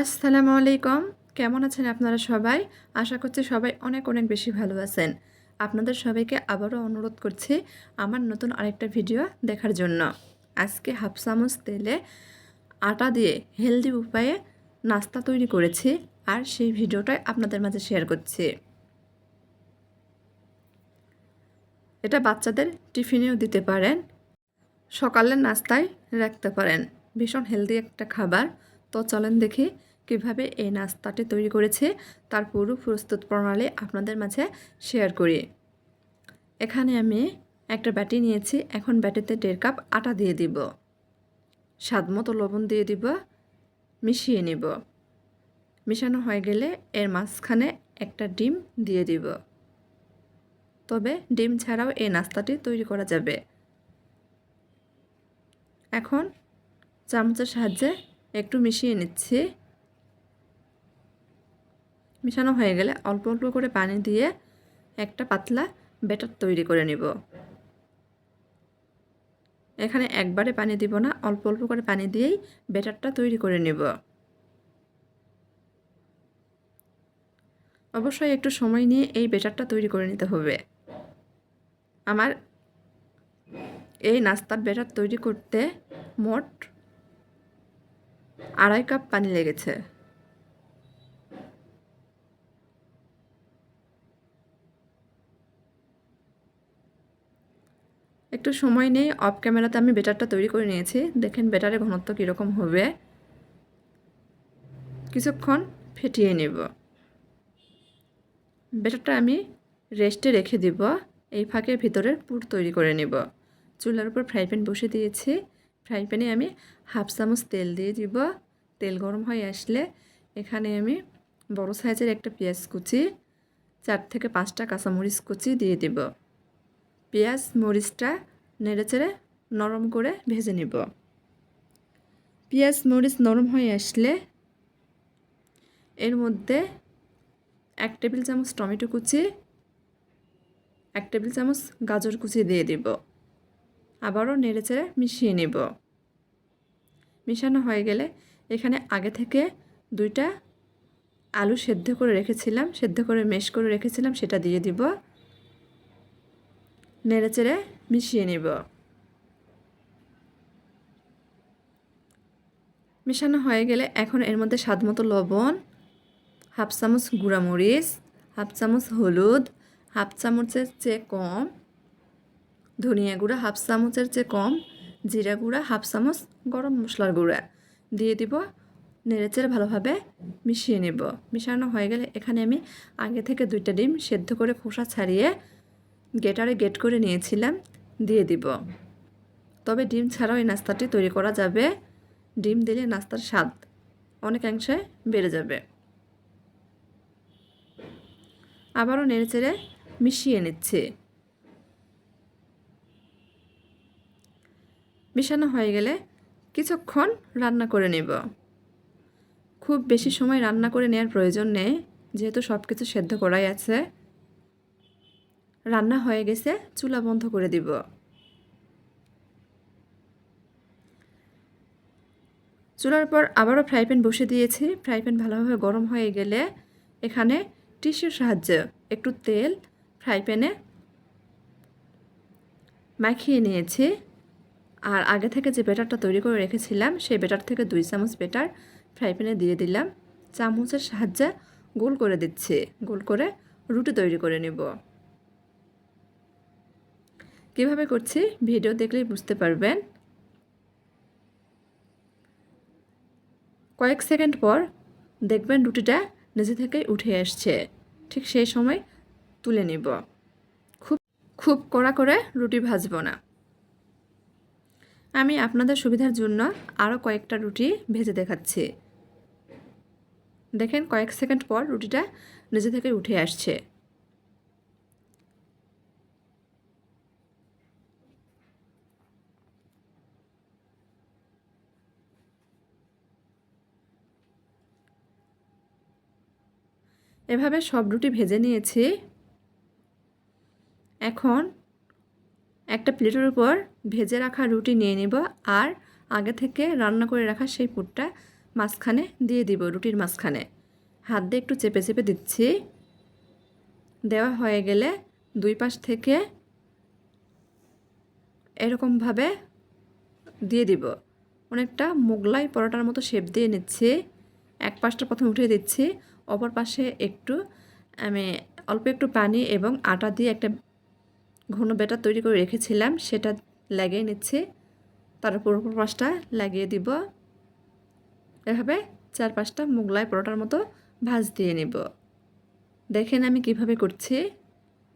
আসসালামু আলাইকুম। কেমন আছেন আপনারা সবাই? আশা করছি সবাই অনেক অনেক বেশি ভালো আছেন। আপনাদের সবাইকে আবারও অনুরোধ করছি আমার নতুন আরেকটা ভিডিও দেখার জন্য। আজকে হাফ চামচ তেলে আটা দিয়ে হেলদি উপায়ে নাস্তা তৈরি করেছি আর সেই ভিডিওটাই আপনাদের মাঝে শেয়ার করছি। এটা বাচ্চাদের টিফিনেও দিতে পারেন, সকালের নাস্তায় রাখতে পারেন। ভীষণ হেলদি একটা খাবার। তো চলেন দেখি কীভাবে এই নাস্তাটি তৈরি করেছে। তার পুরো প্রস্তুত প্রণালী আপনাদের মাঝে শেয়ার করি। এখানে আমি একটা ব্যাটি নিয়েছি। এখন ব্যাটিতে দেড় কাপ আটা দিয়ে দিব। স্বাদ মতো লবণ দিয়ে দিব। মিশিয়ে নিব। মিশানো হয়ে গেলে এর মাঝখানে একটা ডিম দিয়ে দিব। তবে ডিম ছাড়াও এই নাস্তাটি তৈরি করা যাবে। এখন চামচের সাহায্যে একটু মিশিয়ে নিচ্ছি। মিশানো হয়ে গেলে অল্প অল্প করে পানি দিয়ে একটা পাতলা ব্যাটার তৈরি করে নিব। এখানে একবারে পানি দিব না, অল্প অল্প করে পানি দিয়েই ব্যাটারটা তৈরি করে নেব। অবশ্যই একটু সময় নিয়ে এই ব্যাটারটা তৈরি করে নিতে হবে। আমার এই নাস্তার ব্যাটার তৈরি করতে মোট আড়াই কাপ পানি লেগেছে। একটু সময় নেই অফ ক্যামেরাতে আমি বেটারটা তৈরি করে নিয়েছি। দেখেন বেটারের ঘনত্ব কীরকম হবে। কিছুক্ষণ ফেটিয়ে নেব। বেটারটা আমি রেস্টে রেখে দিব। এই ফাঁকের ভিতরের পুর তৈরি করে নেব। চুলার উপর ফ্রাই প্যান বসে দিয়েছি। ফ্রাই প্যানে আমি হাফ চামচ তেল দিয়ে দিব। তেল গরম হয়ে আসলে এখানে আমি বড় সাইজের একটা পেঁয়াজ কুচি, চার থেকে পাঁচটা কাঁচামরিচ কুচি দিয়ে দিব। পেঁয়াজ মরিচটা নেড়েচেড়ে নরম করে ভেজে নিব। পেঁয়াজ মরিচ নরম হয়ে আসলে এর মধ্যে এক টেবিল চামচ টমেটো কুচি, এক টেবিল চামচ গাজর কুচি দিয়ে দিব। আবারও নেড়েচেড়ে মিশিয়ে নেব। মিশানো হয়ে গেলে এখানে আগে থেকে দুইটা আলু সেদ্ধ করে রেখেছিলাম, সেদ্ধ করে মেশ করে রেখেছিলাম, সেটা দিয়ে দিব। নেড়েচেড়ে মিশিয়ে নেব। মেশানো হয়ে গেলে এখন এর মধ্যে স্বাদ মতো লবণ, হাফ চামচ গুঁড়ামরিচ, হাফ চামচ হলুদ, হাফ চামচের চেয়ে কম ধনিয়া গুঁড়া হাফ চামচের চেয়ে কম, জিরা গুঁড়া হাফ চামচ গরম মশলার গুঁড়া দিয়ে দিব। নেড়েচেড়ে ভালোভাবে মিশিয়ে নেব। মিশানো হয়ে গেলে এখানে আমি আগে থেকে দুইটা ডিম সেদ্ধ করে খোসা ছাড়িয়ে গেটারে গেট করে নিয়েছিলাম, দিয়ে দিব। তবে ডিম ছাড়াও এই নাস্তাটি তৈরি করা যাবে। ডিম দিলে নাস্তার স্বাদ অনেকাংশে বেড়ে যাবে। আবারও নেড়েচেড়ে মিশিয়ে নিচ্ছে। মিশানো হয়ে গেলে কিছুক্ষণ রান্না করে নেব। খুব বেশি সময় রান্না করে নেওয়ার প্রয়োজন নেই, যেহেতু সব কিছু সেদ্ধ করাই আছে। রান্না হয়ে গেছে, চুলা বন্ধ করে দিব। চুলার পর আবারও ফ্রাই প্যান বসে দিয়েছি। ফ্রাই প্যান ভালোভাবে গরম হয়ে গেলে এখানে টিস্যুর সাহায্যে একটু তেল ফ্রাই প্যানে মাখিয়ে নিয়েছি। আর আগে থেকে যে বেটারটা তৈরি করে রেখেছিলাম, সেই বেটার থেকে দুই চামচ বেটার ফ্রাই প্যানে দিয়ে দিলাম। চামচের সাহায্যে গোল করে দিচ্ছি। গোল করে রুটি তৈরি করে নেব। কীভাবে করছি ভিডিও দেখলেই বুঝতে পারবেন। কয়েক সেকেন্ড পর দেখবেন রুটিটা নিজে থেকেই উঠে আসছে। ঠিক সেই সময় তুলে নিব। খুব খুব কড়া করে রুটি ভাজবো না। আমি আপনাদের সুবিধার জন্য আরও কয়েকটা রুটি ভেজে দেখাচ্ছি। দেখেন কয়েক সেকেন্ড পর রুটিটা নিজে থেকে উঠে আসছে। এভাবে সব রুটি ভেজে নিয়েছি। এখন একটা প্লেটের উপর ভেজে রাখা রুটি নিয়ে নেব আর আগে থেকে রান্না করে রাখা সেই পুরটা মাঝখানে দিয়ে দিব, রুটির মাঝখানে। হাত দিয়ে একটু চেপে চেপে দিচ্ছি। দেওয়া হয়ে গেলে দুই পাশ থেকে এরকমভাবে দিয়ে দিব। অনেকটা মোগলাই পরোটার মতো শেপ দিয়ে নিচ্ছি। এক পাশটা প্রথমে উঠিয়ে দিচ্ছি। অপর পাশে একটু আমি অল্প একটু পানি এবং আটা দিয়ে একটা ঘন ব্যাটার তৈরি করে রেখেছিলাম, সেটা লাগিয়ে নিচ্ছি। তার উপর উপর পাশটা লাগিয়ে দিব। এভাবে চার পাঁচটা মোগলাই পরোটার মতো ভাজ দিয়ে নিব। দেখেন আমি কীভাবে করছি।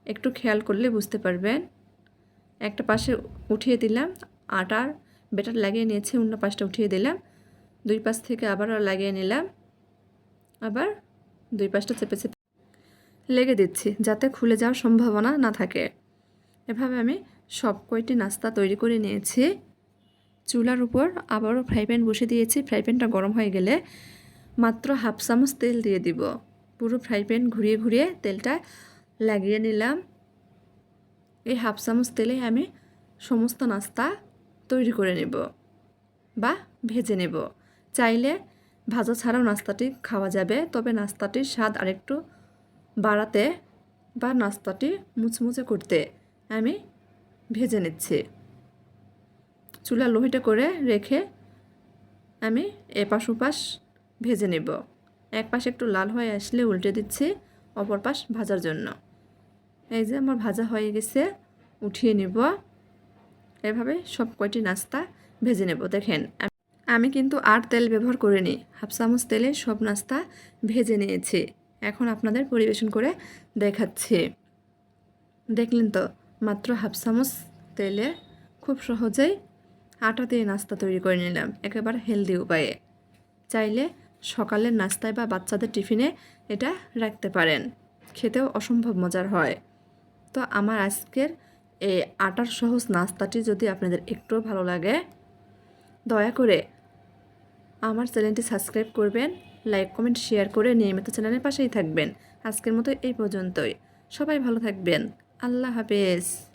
একটু খেয়াল করলে বুঝতে পারবেন। একটা পাশে উঠিয়ে দিলাম আটার বেটার লাগিয়ে নিয়েছি, অন্য পাশটা উঠিয়ে দিলাম। দুই পাশ থেকে আবার লাগিয়ে নিলাম। আবার দুই পাশটা চেপে চেপে লেগে দিচ্ছি, যাতে খুলে যাওয়ার সম্ভাবনা না থাকে। এভাবে আমি সব কয়টি নাস্তা তৈরি করে নিয়েছি। চুলার উপর আবারও ফ্রাই প্যান বসে দিয়েছি। ফ্রাই প্যানটা গরম হয়ে গেলে মাত্র হাফ চামচ তেল দিয়ে দিব। পুরো ফ্রাই প্যান ঘুরিয়ে ঘুরিয়ে তেলটা লাগিয়ে নিলাম। এই হাফ চামচ তেলে আমি সমস্ত নাস্তা তৈরি করে নেব বা ভেজে নেব। চাইলে ভাজা ছাড়াও নাস্তাটি খাওয়া যাবে, তবে নাস্তাটির স্বাদ আরেকটু বাড়াতে বা নাস্তাটি মুচমুচে করতে। আমি ভেজে নিচ্ছি। চুলা লোহিটা করে রেখে আমি এপাশ ওপাশ ভেজে নেব। এক পাশ একটু লাল হয়ে আসলে উল্টে দিচ্ছি অপর পাশ ভাজার জন্য। এই যে আমার ভাজা হয়ে গেছে, উঠিয়ে নেব। এভাবে সব কয়টি নাস্তা ভেজে নেব, দেখেন। আমি- কিন্তু আর তেল ব্যবহার করিনি, হাফ চামচ তেলে সব নাস্তা ভেজে নিয়েছি। এখন আপনাদের পরিবেশন করে দেখাচ্ছি। দেখলেন তো মাত্র হাফ চামচ তেলে খুব সহজেই আটা দিয়ে নাস্তা তৈরি করে নিলাম, একেবারে হেলদি উপায়ে। চাইলে সকালের নাস্তায় বা বাচ্চাদের টিফিনে এটা রাখতে পারেন, খেতেও অসম্ভব মজার হয়। তো আমার আজকের এই আটার সহজ নাস্তাটি যদি আপনাদের একটুও ভালো লাগে, দয়া করে আমার চ্যানেলটি সাবস্ক্রাইব করবেন, লাইক, কমেন্ট, শেয়ার করে নিয়মিত চ্যানেলের পাশেই থাকবেন। আজকের মতো এই পর্যন্তই। সবাই ভালো থাকবেন। আল্লাহ হাফেজ।